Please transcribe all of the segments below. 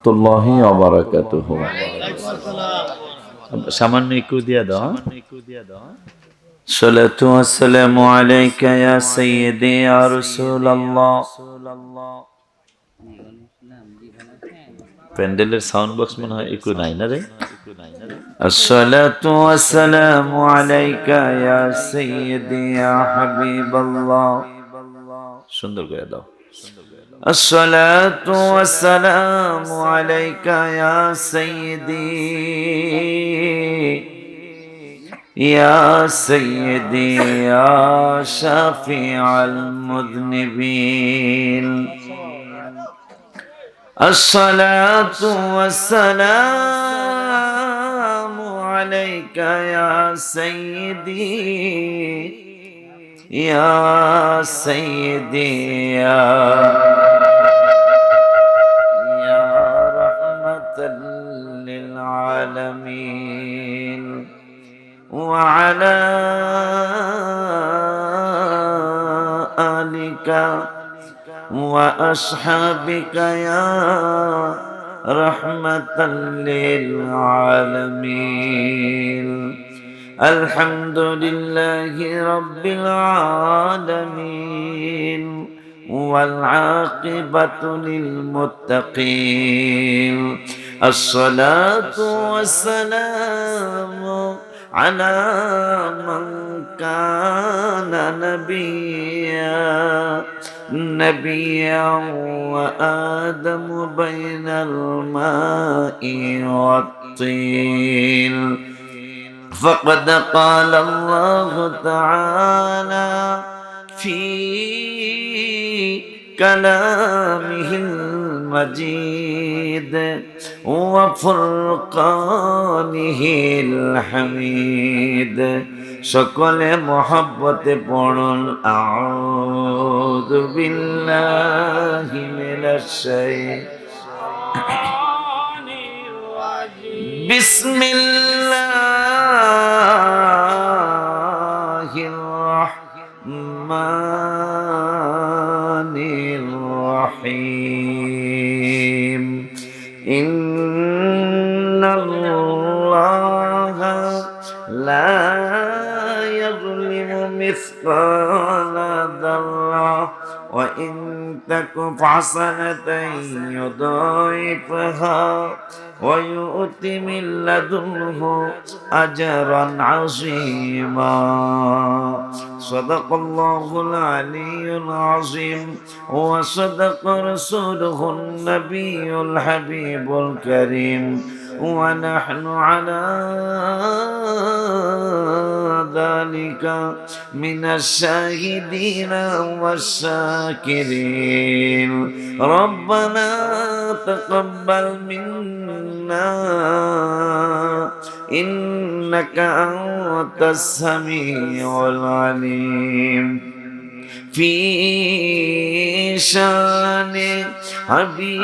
রহমতুল্লাহি অবরাকাতুহু সামান্য একটু দিয়ে দাও সালাতু ওয়াসসালামু আলাইকা ইয়া সাইয়্যিদি ইয়া রাসূলুল্লাহ। প্যান্ডেলের সাউন্ড বক্স মনে হয় একটু নাই না রে? আসসালাতু ওয়াসসালামু আলাইকা ইয়া সাইয়্যিদি ইয়া হাবিবাল্লাহ। সুন্দর করে দাও। الصلاة والسلام عليك يا سيدي. يا سيدي يا شفيع المذنبين. الصلاة والسلام عليك يا سيدي. يا سيدي يا يا للعالمين وعلى آلك وأصحابك يا رحمة للعالمين. الحمد لله رب العالمين والعاقبة للمتقين. الصلاة والسلام على من كان نبيا نبيا وآدم بين الماء والطين. فقد قال الله تعالى في كلامه المجيد وفرقانه الحميد সকলে মহব্বতে পড়ুন আউযু বিল্লাহি মিনাশ শাইতানির بسم الله الرحمن تك حسنة يضاعفها ويؤت من لدنه أجرا عظيما. صدق الله العلي العظيم. وصدق رسوله النبي الحبيب الكريم. ونحن على ذلك من الشاهدين والشاكرين ربنا تقبل منا إنك أنت السميع العليم في شان حبيبه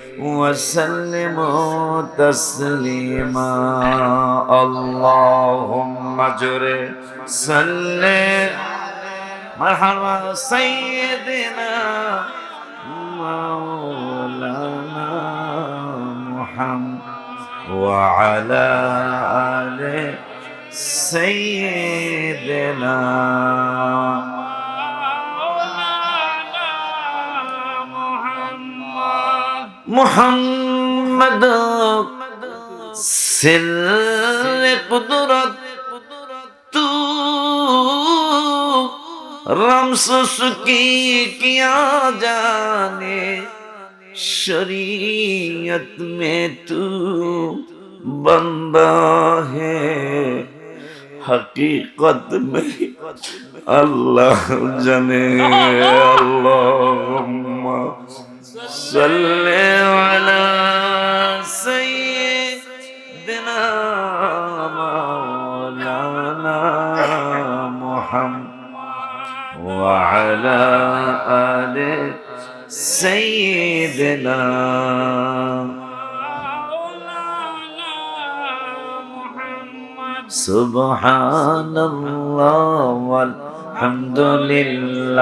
وسلموا تسليما. اللهم اجر. صل. مرحبا سيدنا مولانا محمد وعلى آل سيدنا মোহাম্মদ সিরে কুদরত, তু রমস সুকি কিয়া জানে, শরীয়ত মে তু বন্দা হে। হকীকত মে আল্লাহ জানে আল্লাহ صل على سيدنا مولانا محمد وعلى آل سيدنا سبحان الله والحمد لله.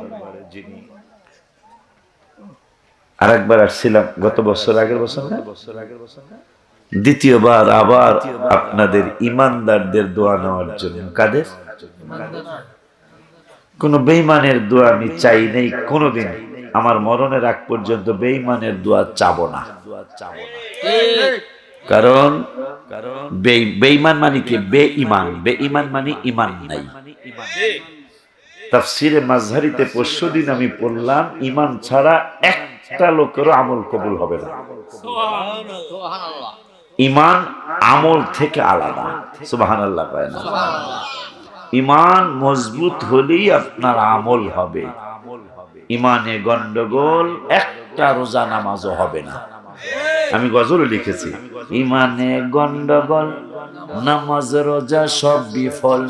আরেকবার আসছিলাম, গত বছর, আগের বছর না? দ্বিতীয়বার আবার আপনাদের ইমানদারদের দোয়া নেওয়ার জন্য। কাদের? কোন বেইমানের দোয়া আমি চাই নেই কোনোদিন। আমার মরণের আগ পর্যন্ত বেইমানের দোয়া চাব না। কারণ বেইমান মানে কি? বে ইমান বে ইমান মানে ইমান নাই। তাফসিরে মাঝহারিতে পরশু দিন আমি পড়লাম, ইমান ছাড়া একটা লোকেরও আমল কবুল হবে না। ইমান আমল থেকে আলাদা। সুবাহান আল্লাহ পায় না ইমান মজবুত হলেই আপনার আমল হবে। ইমানে গন্ডগোল একটা রোজা নামাজও হবে না। আমি গজল লিখেছি। ইমানে গন্ডগোল নামাজ রোজা সব বিফল।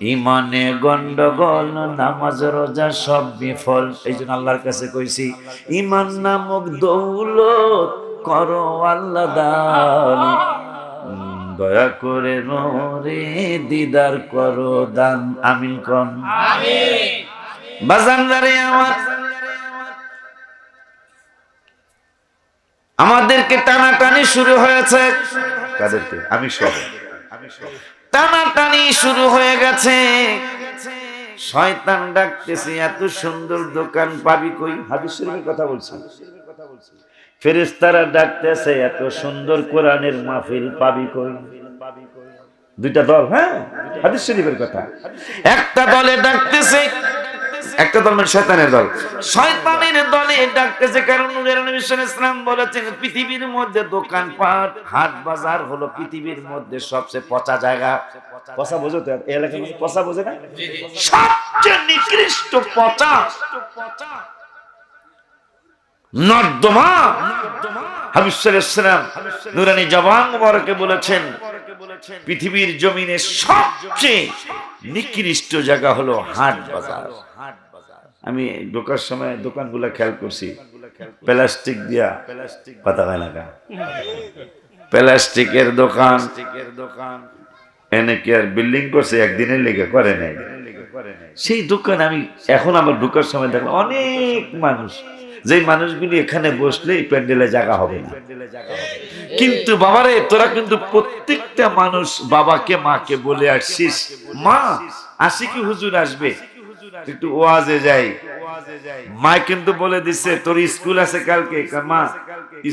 ইমানে গন্ডগোল নামাজ রোজা সব বিফল। এই জন্য আল্লাহর কাছে কইছি ইমান নামক দৌলত করো আল্লাহ দান। দয়া করে রে দিদার করো দান। আমিন কন? বাজানদারে আমার। আমাদেরকে টানাটানি শুরু হয়েছে। কাদেরকে? আমি সহ টানাটানি শুরু হয়ে গেছে। শয়তান ডাকতেছে, এত সুন্দর দোকান পাবি কই? হাদিস শরীফের কথা বলছি। ফেরেস্তারা ডাকতেছে, এত সুন্দর কোরআনের মাহফিল পাবি কই? দুইটা দল হ্যাঁ? হাদিস শরীফের কথা। একটা দলে ডাকতেছে একটা দল মানে শয়তানের দল। শয়তানের দলে ডাকতেছে কারণ নূরের নবী ওয়াসাল্লাম বলেছেন পৃথিবীর মধ্যে দোকানপাট হাট বাজার হলো পৃথিবীর মধ্যে সবচেয়ে পচা জায়গা। পচা বোঝো তো এই এলাকার মধ্যে পচা বোঝে না? সবচেয়ে নিকৃষ্ট পচা। নর্দমা। হাবিব সাল্লাল্লাহু আলাইহি ওয়াসাল্লাম নূরানী জবান মুবারকে বলেছেন পৃথিবীর জমিনে সবচেয়ে নিকৃষ্ট জায়গা হলো হাট বাজার। আমি ঢোকার সময় দোকানগুলো খেয়াল করছি। প্লাস্টিক দিয়া কথা হয় না? প্লাস্টিকের দোকান দোকান এনে কি আর বিল্ডিং করছে, একদিনের লেগে করে নাই। সেই দোকান আমি এখন আমার ঢোকার সময় দেখলাম অনেক মানুষ। যে মানুষগুলি এখানে বসলে প্যান্ডেলে জায়গা হবে না। কিন্তু বাবারে, তোরা কিন্তু প্রত্যেকটা মানুষ বাবাকে, মাকে বলে আসছিস মা আসি কি হুজুর আসবে। একটু ওয়াজে যাই। মা কিন্তু বলে দিছে, তোর স্কুল আছে কালকে? মা,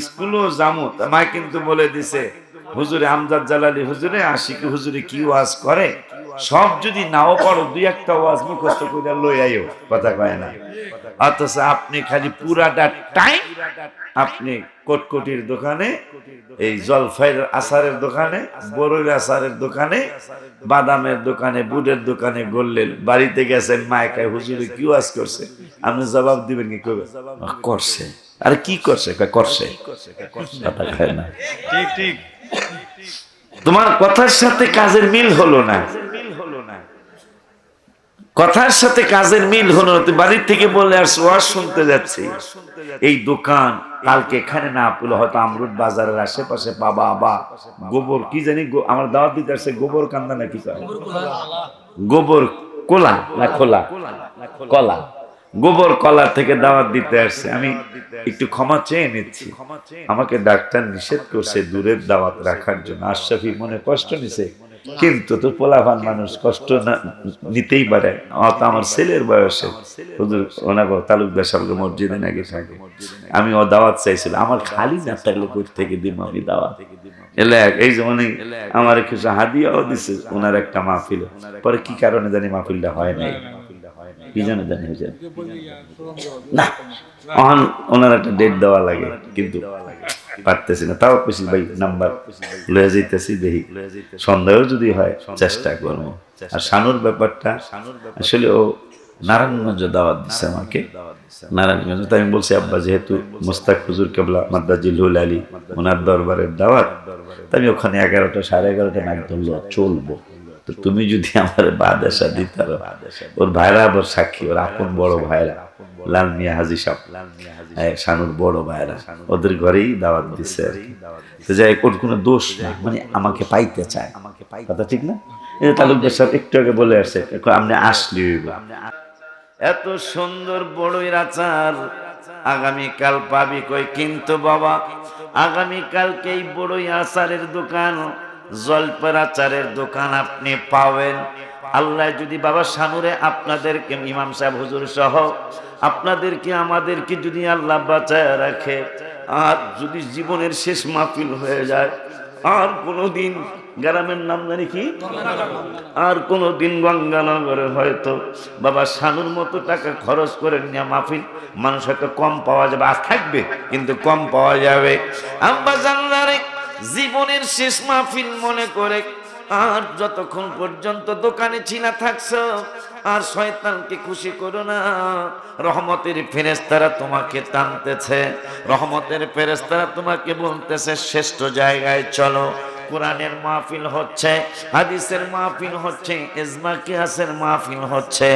স্কুলও যামো। মা কিন্তু বলে দিছে, হুজুরে আমজাদ জালালি, হুজুরে আশিকি হুজুরে কি ওয়াজ করে? সব যদি নাও পারো, দুই একটা ওয়াজ মুখস্থ করে লই আইও, কথা কয় না। অথচ আপনি খালি পুরাটা টাইম আপনি কোটকটির দোকানে এই জলফাইয়ের আচারের দোকানে বড়ের আচারের দোকানে বাদামের দোকানে বুটের দোকানে গড়লেন বাড়িতে গেছেন মায়কায় হুজুরে কি ওয়াজ করছে? আপনি জবাব দিবেন কি করবে করছে। আরে কি করছে? করছে। না। ঠিক ঠিক। তোমার কথার সাথে কাজের মিল হলো না। কথার সাথে কাজের মিল হলো না। তুই বাড়ির থেকে বলে আর ওয়াজ শুনতে যাচ্ছি। এই দোকান কালকে এখানে না পেলে হয়তো আমরুদ বাজারের আশেপাশে বাবা বা গোবর কি জানি আমার দাওয়াত দিতে আসছে গোবর কান্দা নাকি? গোবর কোলা না খোলা? কলা। গোবর কলা থেকে দাওয়াত দিতে আসছে। আমি একটু ক্ষমা চেয়ে নিচ্ছি। আমাকে ডাক্তার নিষেধ করছে দূরের দাওয়াত রাখার জন্য। আশরাফি মনে কষ্ট নিছে। কিন্তু তো পোলাভান মানুষ কষ্ট না নিতেই পারে। অত আমার ছেলের বয়সে। তালুকদার সাহেবকে মসজিদে নাকি থাকে। আমি ও দাওয়াত চাইছিল আমার খালি না থাকলে কই থেকে দিব আমি দাওয়াত? এই আমার কিছু দিছে ওনার একটা পরে কি কারণে জানি হয় জানি না ওনার একটা ডেট দেওয়া লাগে, কিন্তু পারতেছি না, তাও পেছি ভাই নাম্বার লয়ে যাইতেছি, দেখি সন্দেহ যদি হয় চেষ্টা করব। আর শানুর ব্যাপারটা, আসলে ও নারায়ণগঞ্জ দাওয়াত দিচ্ছে আমাকে। নারায়ণগঞ্জ, তাই আমি বলছি, আব্বা, যেহেতু মুস্তাক হুজুর কেবলা মাদ্দাজিল হুল আলী, ওনার দরবারের দাওয়াত আমি ওখানে এগারোটা, সাড়ে এগারোটা নাক ধরলো চলবো। তো তুমি যদি আমার বাদেশা দিতে ওর ভাইরা আবার সাক্ষী, ওর আপন বড় ভাইরা। লাল মিয়া হাজি সাহ শানুর বড় ভাইরা। ওদের ঘরেই দাওয়াত দিচ্ছে তো যাই ওর কোনো দোষ না মানে আমাকে পাইতে চায়। আমাকে পাই কথা ঠিক না? এই তালুকদার সাহেব একটু আগে বলে আসছে আপনি আসলি এত সুন্দর বড়ই আচার আগামীকাল পাবি কই কিন্তু বাবা? আগামীকালকে এই বড়ই আচারের দোকান। জলপের আচারের দোকান আপনি পাবেন। আল্লাহ যদি বাবা সানুরে আপনাদেরকে ইমাম সাহেব হুজুর সহ আপনাদেরকে, আমাদেরকে যদি আল্লাহ বাঁচায় রাখে, আর যদি জীবনের শেষ মাহফিল হয়ে যায়, আর কোনোদিন, গ্রামের নাম জানি কি? আর কোনো দিন গঙ্গানগরে হয়তো। বাবা শানুর মতো টাকা খরচ করে নিয়ে মাহফিল, মানুষ হয়তো কম পাওয়া যাবে। আর থাকবে, কিন্তু কম পাওয়া যাবে। আব্বা জানলারে, জীবনের শেষ মাহফিল মনে করে আর যতক্ষণ পর্যন্ত দোকানে চিনা থাকছো, আর শয়তানকে খুশি করো না, রহমতের ফেরেস্তারা তোমাকে টানতেছে। রহমতের ফেরেস্তারা তোমাকে বলতেছে, শ্রেষ্ঠ জায়গায় চলো। কোরআনের মাহফিল হচ্ছে, হাদিসের মাহফিল হচ্ছে, ইজমা কিয়াসের মাহফিল হচ্ছে,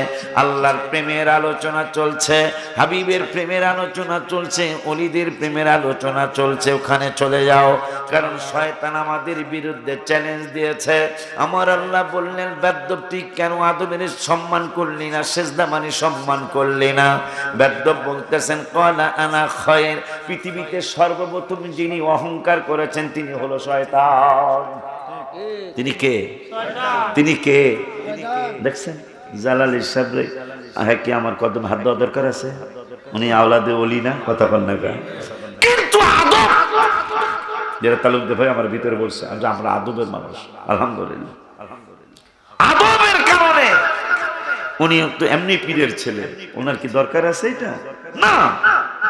আল্লাহর প্রেমের আলোচনা চলছে, হাবিবের প্রেমের আলোচনা চলছে, অলিদের প্রেমের আলোচনা চলছে, ওখানে চলে যাও। কারণ শয়তান আমাদের বিরুদ্ধে চ্যালেঞ্জ দিয়েছে। আমার আল্লাহ বললেন তুই কেন আদমের সম্মান করলি না, সেজদা মানে সম্মান করলি না? বেদ্যপ বলতেছেন, কলা আনা খয়ের। পৃথিবীতে সর্বপ্রথম যিনি অহংকার করেছেন, তিনি হলো শয়তান। তিনি কে? তিনি কে? দেখছেন? জালালি সাহেব হ্যাঁ কি আমার কদম হাত দেওয়া দরকার আছে? উনি আওলাদে ওলি না কথা কন না? কিন্তু আদব যেটা তালুকদের ভাই আমার ভিতরে বলছে আমরা আদবের মানুষ আলহামদুলিল্লাহ। আদবের কারণে। উনি তো এমনি পীরের ছেলে ওনার কি দরকার আছে এটা? না।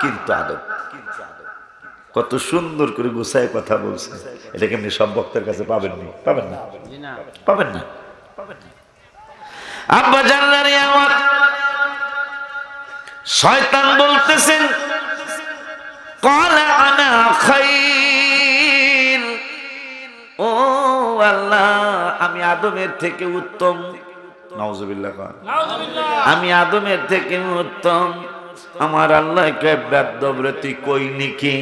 কিন্তু আদব। কত সুন্দর করে গুছায় কথা বলছে। এটা কেমনি সব বক্তার কাছে পাবেন না? পাবেন না। পাবেন না? আব্বা জানলারে আমার শয়তান বলতেছেন কলা আনা খাইর ও আল্লাহ আমি আদমের থেকে উত্তম। নওজুবিল্লাহ। আমি আদমের থেকে উত্তম। আমার আল্লাহকে ব্যাদ্যব্রতি কই নিকি?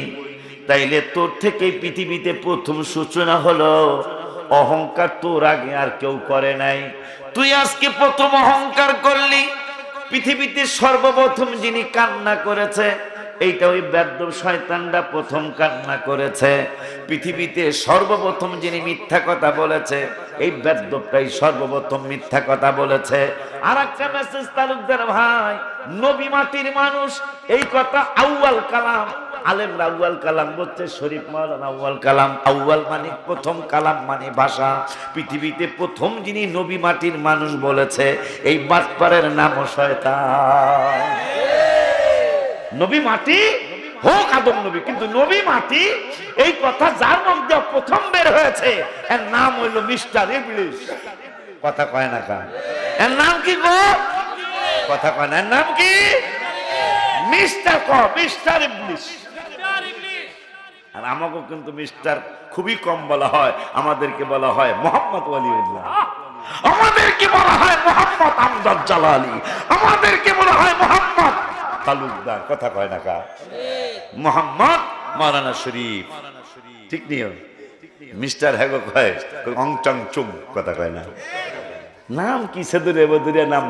তাইলে তোর থেকে পৃথিবীতে প্রথম সূচনা হলো, অহংকার তোর আগে আর কেউ করে নাই। তুই আজকে প্রথম অহংকার করলি, পৃথিবীতে সর্বপ্রথম যিনি কান্না করেছে, এইটা ওই বেদ্য শয়তানরা প্রথম কান্না করেছে। পৃথিবীতে সর্বপ্রথম যিনি মিথ্যা কথা বলেছে, এই বেদ্যটাই সর্বপ্রথম মিথ্যা কথা বলেছে। আর একটা মেসেজ তালুকদার ভাই, নবী মাটির মানুষ, এই কথা আউয়াল কালাম আলেম আউয়াল কালাম বলছে শরীফ মাওলানা আউয়াল কালাম। আউয়াল মানে প্রথম কালাম মানে ভাষা। পৃথিবীতে প্রথম যিনি নবী মাটির মানুষ বলেছে, এই বাটপারের নামও শয়তান। নবী মাটি? হোক আদম নবী, কিন্তু নবী মাটি, এই কথা যার মধ্যে প্রথম বের হয়েছে, এর নাম হইল মিস্টার ইবলিশ কথা কয় না কান? এর নাম কি গো? কথা কয় না, এর নাম কি? মিস্টার ক? মিস্টার ইবলিশ আর আমাকেও কিন্তু মিস্টার খুবই কম বলা হয়, আমাদেরকে বলা হয় মোহাম্মদ ওয়ালিউল্লাহ। আমাদেরকে বলা হয় মোহাম্মদ আমদাদ জালালি। আমাদেরকে বলা হয় মোহাম্মদ তালুকদার, কথা কয় না কা মোহাম্মদ মাওলানা শরীফ। ঠিক নিও মিস্টার হ্যাগো কয় অং চাং চুম কথা কয় না? নাম কি সেদুরে বদুরে, নাম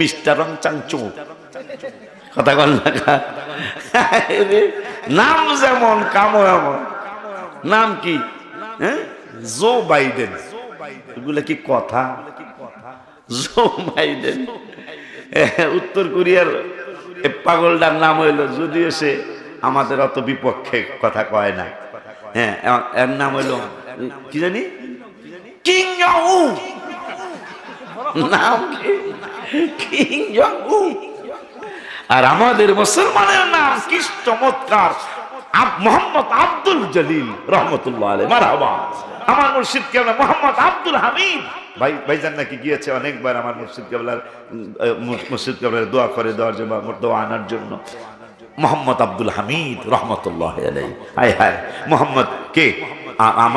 মিস্টার অং চাং। চুম কথা কয় না কা? নাম যেমন, কামও এমন। নাম কি? হ্যাঁ? Joe Biden. এগুলো কি কথা? Joe Biden. উত্তর কোরিয়ার পাগলটার নাম হইল, যদিও সে আমাদের অত বিপক্ষে কথা কয় না। হ্যাঁ এর নাম হইল, কি জানি? কিং নাম কি? কিং আর আমাদের মুসলমানের নাম কি চমৎকার মোহাম্মদ আব্দুল জলিল রহমতুল্লাহ আলাই মারহাবা। আমার মুর্শিদ কেবলা মোহাম্মদ আব্দুল হামিদ। ভাই, ভাইজান নাকি গিয়েছে অনেকবার আমার মুর্শিদ কেবলার মুর্শিদ কেবলার দোয়া করে দেওয়ার জন্য দোয়া আনার জন্য। মোহাম্মদ আব্দুল হামিদ রহমতুল্লাহ আলাই হায় মোহাম্মদ কে? আমার